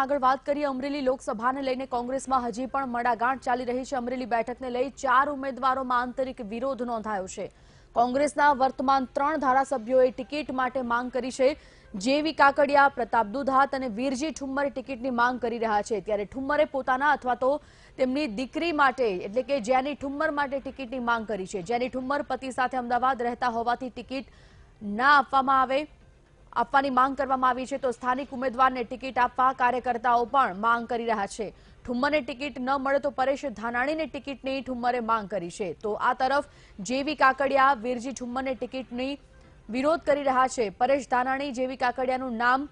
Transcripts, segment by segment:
આગળ વાત કરીએ અમરેલી લોકસભાને લઈને કોંગ્રેસમાં હજી પણ મડાગાંઠ ચાલી રહી છે. અમરેલી બેઠકને લઈ ચાર ઉમેદવારોમાં આંતરિક વિરોધ નોંધાયો છે. કોંગ્રેસના વર્તમાન ત્રણ ધારાસભ્યોએ ટિકિટ માટે માંગ કરી છે. જેવી કાકડિયા, પ્રતાપ દુધાત અને વીરજી ઠુમ્મર ટિકિટની માંગ કરી રહ્યા છે. ત્યારે ઠુમ્મરે પોતાના અથવા તો તેમની દીકરી માટે, એટલે કે જેની ઠુમ્મર માટે ટિકિટની માંગ કરી છે. જેની ઠુમ્મર પતિ સાથે અમદાવાદ રહેતા હોવાથી ટિકિટ ના આપવામાં આવે. આપવાની માંગ કરવામાં આવી છે તો સ્થાનિક ઉમેદવારને ટિકિટ આપવા કાર્યકર્તાઓ પણ માંગ કરી રહ્યા છે. ઠુમ્મરને ટિકિટ ન મળે તો પરેશ ધાનાણીને ટિકિટની ઠુમ્મરે માંગ કરી છે. તો આ તરફ જેવી કાકડિયા, વીરજી ઠુમ્મરને ટિકિટની વિરોધ કરી રહ્યા છે. પરેશ ધાનાણી જેવી કાકડિયાનું નામ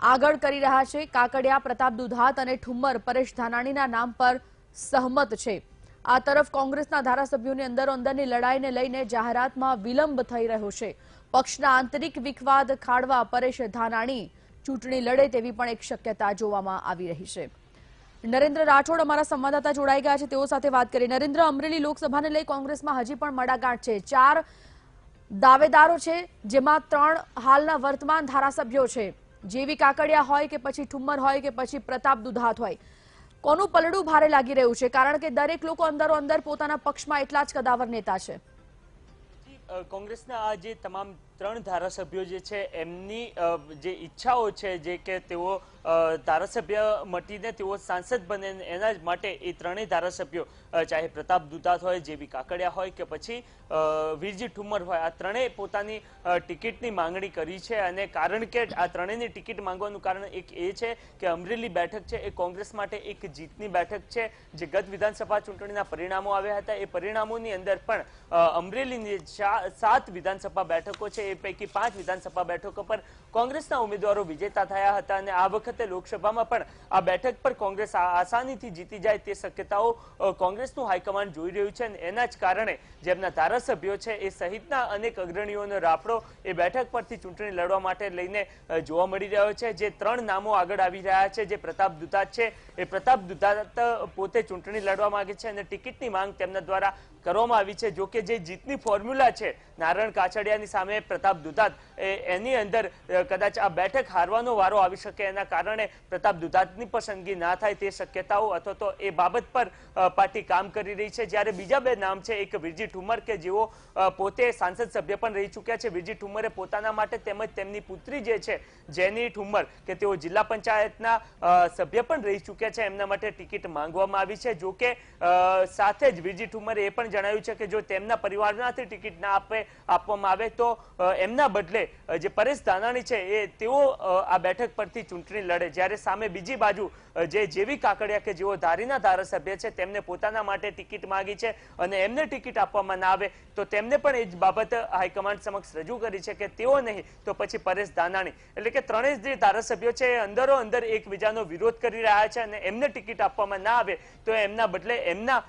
આગળ કરી રહ્યા છે. કાકડિયા, પ્રતાપ દુધાત અને ઠુમ્મર પરેશ ધાનાણીના નામ પર સહમત છે. આ તરફ કોંગ્રેસના ધારાસભ્યોની અંદરો અંદરની લડાઈને લઈને જાહેરાતમાં વિલંબ થઈ રહ્યો છે. પક્ષના આંતરિક વિખવાદ ખાડવા પરેશ ધાનાણી ચૂંટણી લડે તેવી પણ એક શક્યતા જોવામાં આવી રહી છે. નરેન્દ્ર રાઠોડ અમારા સંવાદદાતા જોડાઈ ગયા છે. તેઓ સાથે વાત કરી. નરેન્દ્ર, અમરેલી લોકસભાને લઈ કોંગ્રેસમાં હજી પણ મડાગાંઠ છે. ચાર દાવેદારો છે, જેમાં ત્રણ હાલના વર્તમાન ધારાસભ્યો છે. જેવી કાકડિયા હોય કે પછી ઠુમ્મર હોય કે પછી પ્રતાપ દુધાત હોય. કોનું પલડું ભારે લાગી રહ્યું છે, કારણ કે દરેક લોકો અંદરો અંદર પોતાના પક્ષમાં એટલા જ કદાવર નેતા છે. કોંગ્રેસના આ જે તમામ ત્રણ ધારાસભ્યો જે છે, એમની જે ઈચ્છાઓ છે જે કે તેઓ ધારાસભ્ય મટીને તેઓ સાંસદ બને એના જ માટે એ ત્રણેય ધારાસભ્યો ચાહે પ્રતાપ દુતાત હોય જેવી કાકડિયા હોય કે પછી વીરજી ઠુમ્મર હોય, આ ત્રણેય પોતાની ટિકિટની માંગણી કરી છે અને કારણ કે આ ત્રણેયની ટિકિટ માંગવાનું કારણ એક એ છે કે અમરેલી બેઠક છે એ કોંગ્રેસ માટે એક જીતની બેઠક છે. જે ગત વિધાનસભા ચૂંટણીના પરિણામો આવ્યા હતા. એ પરિણામોની અંદર પણ અમરેલીની સાત વિધાનસભા બેઠકો છે. પૈકી પાંચ વિધાનસભા બેઠકો પર કોંગ્રેસના ઉમેદવારો વિજેતા થયા હતા અને આ વખતે લોકસભામાં પણ આ બેઠક પર કોંગ્રેસ આસાનીથી જીતી જાય તે શક્યતાઓ કોંગ્રેસનું હાઈકમાન્ડ જોઈ રહ્યું છે અને એના જ કારણે જેમના ધારાસભ્યો છે એ સહિતના અનેક અગ્રણીઓનો રાફડો એ બેઠક પરથી ચૂંટણી લડવા માટે લઈને જોવા મળી રહ્યો છે. જે ત્રણ નામો આગળ આવી રહ્યા છે. જે પ્રતાપ દુધાત છે, એ પ્રતાપ દુધાત પોતે ચૂંટણી લડવા માંગે છે અને ટિકિટની માંગ તેમના દ્વારા કરવામાં આવી છે. જો કે જે જીતની ફોર્મ્યુલા છે, નારાયણ કાછડિયાની સામે પ્રતાપ દુધાત એની અંદર કદાચ આ બેઠક હારવાનો વારો આવી શકે એના કારણે પ્રતાપ દુધાતની પસંદગી ના થાય તે શક્યતાઓ અથવા તો એ બાબત પર પાર્ટી કામ કરી રહી છે. જ્યારે બીજા બે નામ છે, એક વિરજી ઠુમર કે જેઓ પોતે સાંસદ સભ્ય પણ રહી ચૂક્યા છે. વિરજી ઠુમરે પોતાના માટે તેમજ તેમની પુત્રી જે છે, જેની ઠુમર, કે તેઓ જિલ્લા પંચાયતના સભ્ય પણ રહી ચૂક્યા છે. એમના માટે ટિકિટ માંગવામાં આવી છે. જો કે સાથે જ વિરજી ઠુમરે એ પણ જણાવ્યું છે કે જો તેમના પરિવારમાંથી ટિકિટ ના આપે, આપવામાં આવે તો એમના બદલે જે પરેશ ધાનાણી છે, એ તેઓ આ બેઠક પરથી ચૂંટણી લડે. જ્યારે સામે બીજી બાજુ જે જેવી કાકડિયા કે જેઓ ધારીના ધારાસભ્ય છે, તેમને પોતાના માટે ટિકિટ માંગી છે અને એમને ટિકિટ આપવામાં ના આવે, તો તેમને પણ એ જ બાબત હાઈકમાન્ડ સમક્ષ રજૂ કરી છે કે તેઓ નહીં, તો પછી પરેશ ધાનાણી. એટલે કે ત્રણેય જે ધારાસભ્યો છે, એ અંદરો અંદર એકબીજાનો વિરોધ કરી રહ્યા છે અને એમને ટિકિટ આપવામાં ના આવે, તો એમના બદલે એમના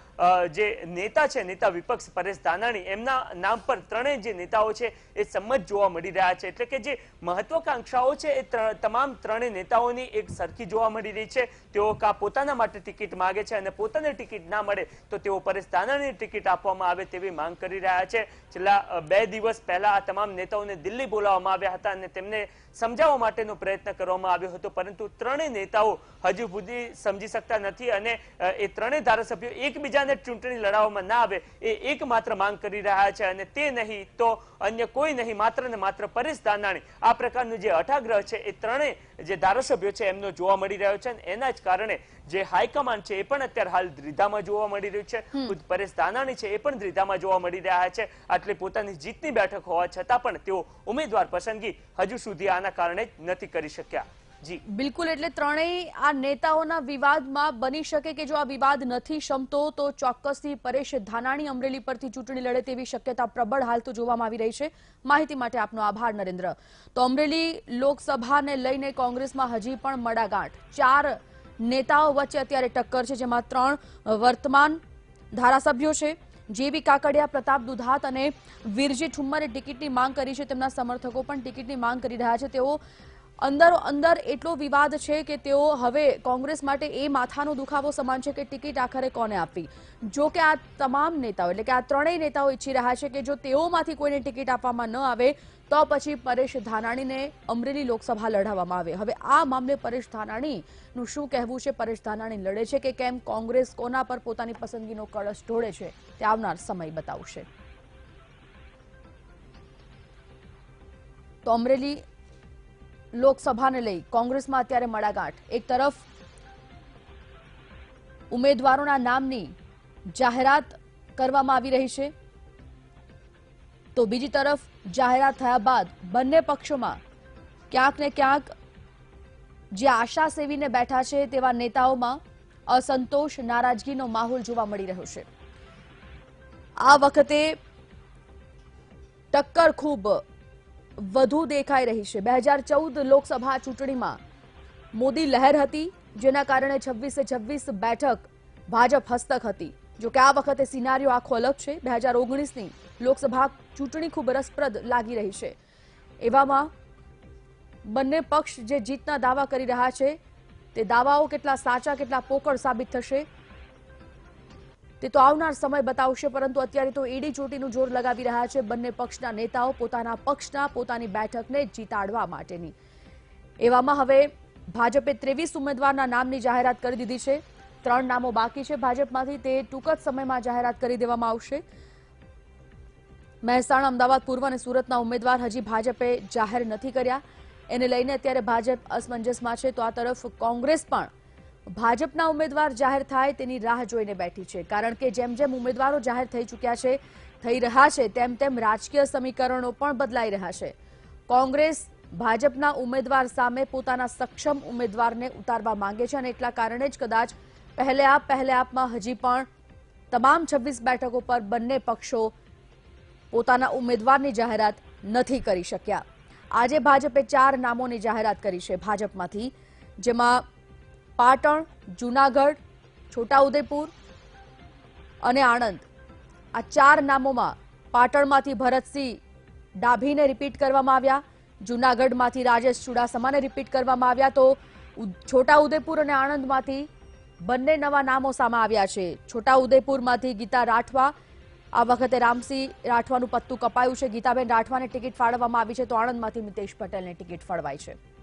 જે નેતા છે, નેતા વિપક્ષ પરેશ ધાનાણી, એમના નામ પર ત્રણેય જે નેતાઓ છે, એ સંમત જોવા મળી રહ્યા છે. એટલે કે જે મહત્વકાંક્ષાઓ છે, એ તમામ ત્રણેય નેતાઓની એક સરખી જોવા મળી રહી છે. તેઓ કા પોતાના માટે ટિકિટ માંગે છે અને પોતાને ટિકિટ ના મળે, તો તેઓ પરેશ ધાનાણીની ટિકિટ આપવામાં આવે તેવી માંગ કરી રહ્યા છે. છેલ્લા બે દિવસ પહેલા આ તમામ નેતાઓને દિલ્હી બોલાવવામાં આવ્યા હતા અને તેમને સમજાવવા માટેનો પ્રયત્ન કરવામાં આવ્યો હતો, પરંતુ ત્રણેય નેતાઓ હજુ સુધી સમજી શકતા નથી અને એ ત્રણેય ધારાસભ્યો એકબીજાને ચૂંટણી લડાવવામાં ના આવે એ એકમાત્ર માંગ કરી રહ્યા છે અને તે નહીં તો અન્ય કોઈ નહીં, માત્ર ને માત્ર પરેશ દાનાણી આ પ્રકારનું જે અઠાગ્રહ છે એ ત્રણેય જે ધારાસભ્યો છે એમનો જોવા મળી રહ્યો છે અને એના જ કારણે જે હાઈકમાન્ડ છે એ પણ અત્યારે હાલ દ્રિધામાં જોવા મળી રહ્યું છે. ખુદ પરેશ દાનાણી છે એ પણ દ્રિધામાં જોવા મળી રહ્યા છે. આટલી પોતાની જીતની બેઠક હોવા છતાં પણ તેઓ ઉમેદવાર પસંદગી હજુ સુધી આના કારણે જ નથી કરી શક્યા. બિલકુલ, એટલે ત્રણેય આ નેતાઓના વિવાદમાં બની શકે કે જો આ વિવાદ નથી શમતો, તો ચોક્કસથી પરેશ ધાનાણી અમરેલી પરથી ચૂંટણી લડે તેવી શક્યતા પ્રબળ હાલ તો જોવામાં આવી રહી છે. માહિતી માટે આપનો આભાર, નરેન્દ્ર. તો અમરેલી લોકસભાને લઈને કોંગ્રેસમાં હજી પણ મડાગાંઠ. ચાર નેતાઓ વચ્ચે અત્યારે ટક્કર છે, જેમાં ત્રણ વર્તમાન ધારાસભ્યો છે. જેવી કાકડિયા, પ્રતાપ દુધાત અને વીરજી ઠુમ્મરે ટિકિટની માંગ કરી છે. તેમના સમર્થકો પણ ટિકિટની માંગ કરી રહ્યા છે. તેઓ અંદરો અંદર એટલો વિવાદ છે કે તેઓ હવે કોંગ્રેસ માટે એ માથાનો દુખાવો સમાન છે કે ટિકિટ આખરે કોને આપવી? જો કે આ તમામ નેતાઓ, એટલે કે આ ત્રણેય નેતાઓ ઈચ્છી રહ્યા છે કે જો તેઓમાંથી કોઈને ટિકિટ આપવામાં ન આવે, તો પછી પરેશ ધાનાણીને અમરેલી લોકસભા લડાવવામાં આવે. હવે આ મામલે પરેશ ધાનાણીનું શું કહેવું છે? પરેશ ધાનાણી લડે છે કે કેમ કોંગ્રેસ કોના પર પોતાની પસંદગીનો કળશ ઢોળે છે? તે આવનાર સમય બતાવશે. તો અમરેલી લોકસભાને લઈ કોંગ્રેસમાં અત્યારે મડાગાંઠ. એક તરફ ઉમેદવારોના નામની જાહેરાત કરવામાં આવી રહી છે. તો બીજી તરફ જાહેરાત થયા બાદ બંને પક્ષોમાં ક્યાંક ને ક્યાંક જે આશા સેવીને બેઠા છે તેવા નેતાઓમાં અસંતોષ, નારાજગીનો માહોલ જોવા મળી રહ્યો છે. આ વખતે ટક્કર ખૂબ વધુ દેખાઈ રહી છે. બે હજાર ચૌદ લોકસભા ચૂંટણીમાં મોદી લહેર હતી, જેના કારણે છવ્વીસે છવ્વીસ બેઠક ભાજપ હસ્તક હતી. જો કે આ વખતે સિનારીઓ આખો અલગ છે. બે હજાર ઓગણીસની લોકસભા ચૂંટણી ખૂબ રસપ્રદ લાગી રહી છે. એવામાં બંને પક્ષ જે જીતના દાવા કરી રહ્યા છે, તે દાવાઓ કેટલા સાચા, કેટલા પોકળ સાબિત થશે તે તો આવનાર સમય બતાવશે, પરંતુ અત્યારે તો એડી ચોટીનું જોર લગાવી રહ્યા છે. બંને પક્ષના નેતાઓ પોતાના પક્ષના પોતાની બેઠકને જીતાડવા માટેની. એવામાં હવે ભાજપે ત્રેવીસ ઉમેદવારના નામની જાહેરાત કરી દીધી છે. ત્રણ નામો બાકી છે ભાજપમાંથી. તે ટૂંક જ સમયમાં જાહેરાત કરી દેવામાં આવશે. મહેસાણા, અમદાવાદ, પૂર્વ અને સુરતના ઉમેદવાર હજી ભાજપે જાહેર નથી કર્યા. એને લઈને અત્યારે ભાજપ અસમંજસમાં છે. તો આ તરફ કોંગ્રેસ પણ ભાજપના ઉમેદવાર જાહેર થાય તેની રાહ જોઈને બેઠી છે. કારણ કે જેમ જેમ ઉમેદવારો જાહેર થઈ ચૂક્યા છે, થઈ રહ્યા છે, તેમ તેમ રાજકીય સમીકરણો પણ બદલાઈ રહ્યા છે. કોંગ્રેસ ભાજપના ઉમેદવાર સામે પોતાના સક્ષમ ઉમેદવારને ઉતારવા માંગે છે અને એટલા કારણે જ કદાચ પહેલે આપ, પહેલે આપમાં હજી પણ તમામ છવ્વીસ બેઠકો પર બંને પક્ષો પોતાના ઉમેદવારની જાહેરાત નથી કરી શક્યા. આજે ભાજપે ચાર નામોની જાહેરાત કરી છે ભાજપમાંથી, જેમાં પાટણ, જૂનાગઢ, છોટાઉદેપુર અને આણંદ. આ ચાર નામોમાં પાટણમાંથી ભરતસિંહ ડાભીને રિપીટ કરવામાં આવ્યા. જૂનાગઢમાંથી રાજેશ ચુડાસમાને રિપીટ કરવામાં આવ્યા. તો છોટાઉદેપુર અને આણંદમાંથી બંને નવા નામો સામે આવ્યા છે. છોટાઉદેપુરમાંથી ગીતા રાઠવા. આ વખતે રામસિંહ રાઠવાનું પત્તું કપાયું છે. ગીતાબેન રાઠવાને ટિકિટ ફાળવવામાં આવી છે. તો આણંદમાંથી મિતેશ પટેલને ટિકિટ ફળવાઈ છે.